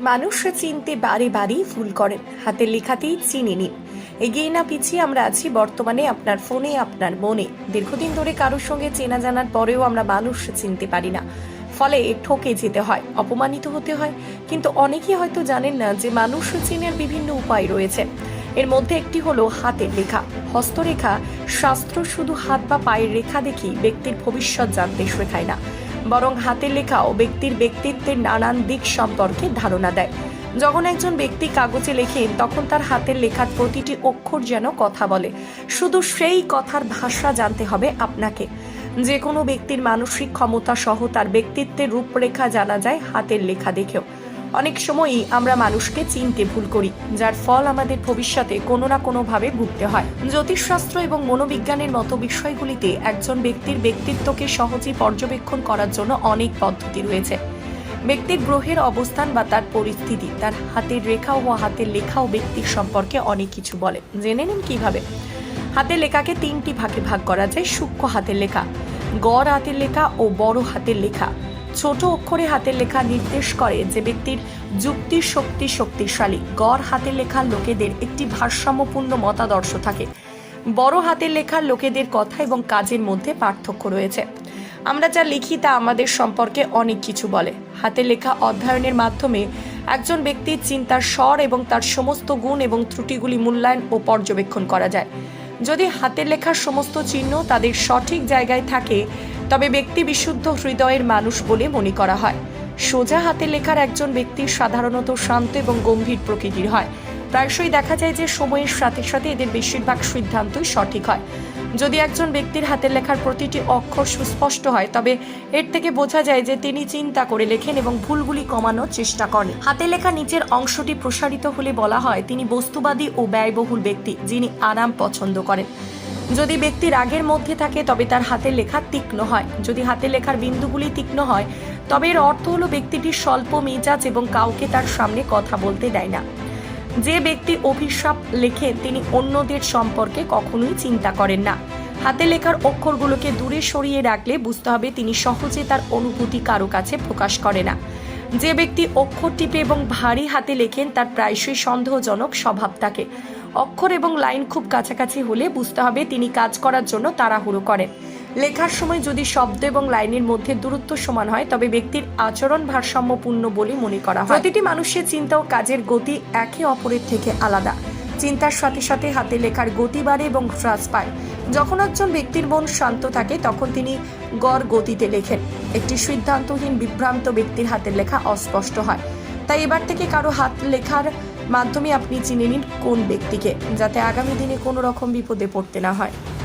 মানুষ চিনতে বারে বারেই ভুল করেন। হাতের লেখাতেই চিনে নিন। এগিয়ে না পিছিয়ে আমরা আছি বর্তমানে আপনার ফোনে, আপনার মনে। দীর্ঘদিন ধরে কারোর সঙ্গে চেনা জানার পরেও আমরা মানুষ চিনতে পারি না। ফলে ঠকে যেতে হয়, অপমানিত হতে হয়। কিন্তু অনেকেই হয়তো জানেন না যে মানুষ চিনের বিভিন্ন উপায় রয়েছে। এর মধ্যে একটি হলো হাতের লেখা। হস্তরেখা, শাস্ত্র শুধু হাত বা পায়ের রেখা দেখি ব্যক্তির ভবিষ্যৎ জানতে শেখায় না। বরং হাতের ও ব্যক্তির ব্যক্তিত্বের নানান দিক সম্পর্কে ধারণা দেয়। যখন একজন ব্যক্তি কাগজে লেখেন তখন তার হাতের লেখার প্রতিটি অক্ষর যেন কথা বলে। শুধু সেই কথার ভাষা জানতে হবে আপনাকে। যে কোনো ব্যক্তির মানসিক ক্ষমতা সহ তার ব্যক্তিত্বের রূপরেখা জানা যায় হাতের লেখা দেখেও। অনেক সময়ই আমরা মানুষকে চিনতে ভুল করি, যার ফল আমাদের ভবিষ্যতে কোনো না কোনোভাবে ভুগতে হয়। জ্যোতিষশাস্ত্র এবং মনোবিজ্ঞানের মতো বিষয়গুলিতে একজন ব্যক্তির ব্যক্তিত্বকে সহজে পর্যবেক্ষণ করার জন্য অনেক পদ্ধতি রয়েছে। ব্যক্তির গ্রহের অবস্থান বা তার পরিস্থিতি, তার হাতের রেখা ও হাতের লেখা ও ব্যক্তির সম্পর্কে অনেক কিছু বলে। জেনে নিন কীভাবে? হাতের লেখাকে তিনটি ভাগে ভাগ করা যায়, সূক্ষ্ম হাতের লেখা, গড় হাতের লেখা ও বড় হাতের লেখা। ছোট অক্ষরে হাতের লেখা নির্দেশ করে যে ব্যক্তির যুক্তি শক্তি শক্তিশালী। গড় হাতের লেখার লোকেদের একটি ভারসাম্যপূর্ণ মতাদর্শ থাকে। বড় হাতের লেখার লোকেদের কথা এবং কাজের মধ্যে পার্থক্য রয়েছে। আমরা যা লিখি তা আমাদের সম্পর্কে অনেক কিছু বলে। হাতে লেখা অধ্যয়নের মাধ্যমে একজন ব্যক্তির চিন্তার স্বর এবং তার সমস্ত গুণ এবং ত্রুটিগুলি মূল্যায়ন ও পর্যবেক্ষণ করা যায়। যদি হাতের লেখার সমস্ত চিহ্ন তাদের সঠিক জায়গায় থাকে তবে ব্যক্তি বিশুদ্ধ হৃদয়ের মানুষ বলে মনে করা হয়। সোজা হাতে লেখার একজন ব্যক্তি সাধারণত শান্ত এবং গম্ভীর প্রকৃতির হয়। প্রায়শই দেখা যায় যে সময়ের সাথে সাথে এদের বেশিরভাগ সিদ্ধান্তই সঠিক হয়। যদি একজন ব্যক্তির হাতের লেখার প্রতিটি অক্ষর সুস্পষ্ট হয়, তবে এর থেকে বোঝা যায় যে তিনি চিন্তা করে লেখেন এবং ভুলগুলি কমানোর চেষ্টা করেন। হাতে লেখা নিচের অংশটি প্রসারিত হলে বলা হয়, তিনি বস্তুবাদী ও ব্যয়বহুল ব্যক্তি, যিনি আরাম পছন্দ করেন। যদি ব্যক্তি রাগের মধ্যে থাকে, তবে তার হাতের লেখা তীক্ষ্ণ হয়। যদি হাতের লেখার বিন্দুগুলি তীক্ষ্ণ হয়, তবে এর অর্থ হলো ব্যক্তিটি স্বল্প মেজাজ এবং কাউকে তার সামনে কথা বলতে দেয় না। যে ব্যক্তি অভিশাপ লেখেন তিনি অন্যদের সম্পর্কে কখনোই চিন্তা করেন না। হাতে লেখার অক্ষরগুলোকে দূরে সরিয়ে রাখলে বুঝতে হবে, তিনি সহজে তার অনুভূতি কারও কাছে প্রকাশ করে না। যে ব্যক্তি অক্ষর টিপে এবং ভারী হাতে লেখেন, তার প্রায়শই সন্দেহজনক স্বভাব থাকে। অক্ষর এবং লাইন খুব কাছাকাছি হলে বুঝতে হবে তিনি কাজ করার জন্য তাড়াহুড়ো করেন। লেখার সময় যদি শব্দ এবং লাইনের মধ্যে দূরত্ব সমান হয়, তবে ব্যক্তির আচরণ ভারসাম্যপূর্ণ বলে মনে করা হয়। প্রতিটি মানুষের চিন্তা ও কাজের গতি একে অপরের থেকে আলাদা। চিন্তার সাথে সাথে হাতে লেখার গতি বাড়ে এবং হ্রাস পায়। যখন একজন ব্যক্তির মন শান্ত থাকে, তখন তিনি গড় গতিতে লেখেন। একটি সিদ্ধান্তহীন, বিভ্রান্ত ব্যক্তির হাতের লেখা অস্পষ্ট হয়। তাই এবার থেকে কারও হাত লেখার মাধ্যমে আপনি চিনে নিন কোন ব্যক্তিকে, যাতে আগামী দিনে কোনো রকম বিপদে পড়তে না হয়।